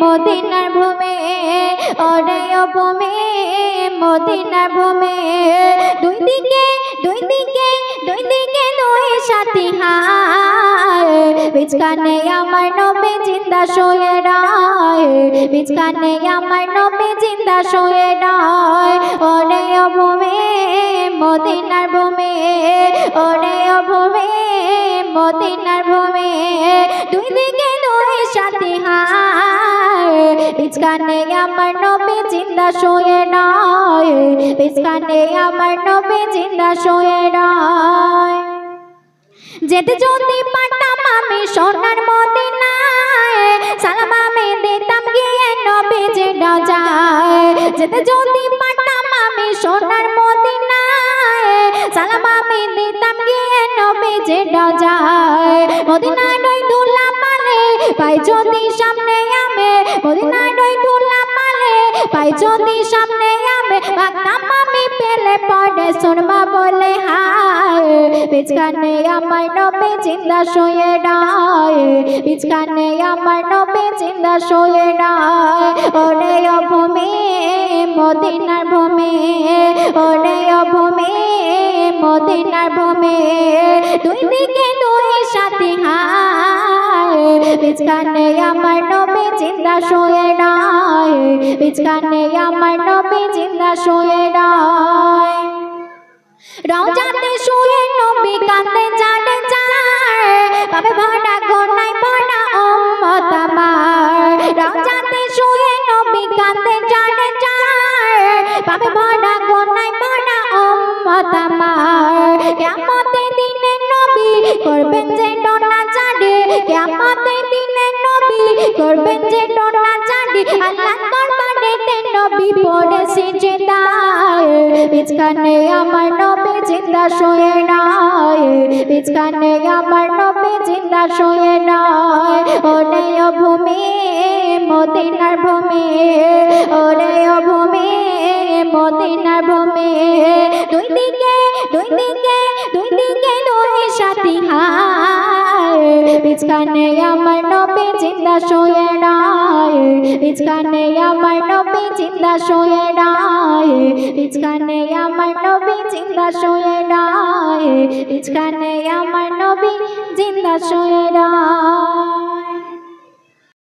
মদিনার ভূমে ওরে ভূমে, মদিনার ভূমে। দুই দিকে দুই দিকে দুই দিকে দুই সাথী হায়। বিচকানে আমার নবে জিন্দা শুয়ে রায়। বিচকানে আমার নবে জিন্দা শুয়ে রায়। ওরে ও ভূমে, মদিনার ভূমে ওরে ও ভূমে, মদিনার ভূমে। দুই দিকে দুই সাথী হায়। বিচকানে আমার নবে জিন্দা শুয়ে রায় বিচকানে আমার নবে জিন্দা শুয়ে রায় যেতে যদি পারতাম আমি সোনার মদিনায়, সালাম আমি দিতাম গিয়ে নবী যে যায় যেতে যদি পারতাম আমি সোনার মদিনায়, সালাম আমি দিতাম গিয়ে নবী যে যায় মদিনায় নই দুলা পালে পাই যদি সামনে আমি মদিনায় নই দুলা পালে পাই যদি সামনে আমি ভাগতাম, আমি পেলে পড়ে শুনবা বলে হায়। বিচকানে আমার নবে জিন্দা শুয়ে রায় বিচকানে আমার নবে জিন্দা শুয়ে রায় ওরে ভূমি মদিনার ভূমি, ওরে ভূমি মদিনার ভূমি। দুই দিকে দুই সাথী হায়। বিচকানে আমার নবে জিন্দা শুয়ে রায় বিচকানে আমার নবে জিন্দা শুয়ে রায় রওজাতে শুয়ে নবী কান্দে জানে যায় পাবে ভরা গোনাই ভরা উম্মত আমার। রওজাতে শুয়ে নবী কান্দে জানে যায় পাবে ভরা গোনাই ভরা উম্মত আমার। কিয়ামতের পড়ে সিজদায় বিচকানে আমার নবী জিন্দা শুয়ে নাই। বিচকানে আমার নবী জিন্দা শুয়ে নাই। ওরে ও ভূমি, মদিনার ভূমি, ওরে ও ভূমি, মদিনার ভূমি। দুই দিকে দুই দিকে দুই দিকে দুই সাথী হায়। বিচকানে আমার নবী জিন্দা শুয়ে নাই আমার নবী জিন্দা শুয়ে নাই বিচকানে আমার নবী জিন্দা শুয়ে নাই বিচকানে আমার নবী জিন্দা শুয়ে নাই।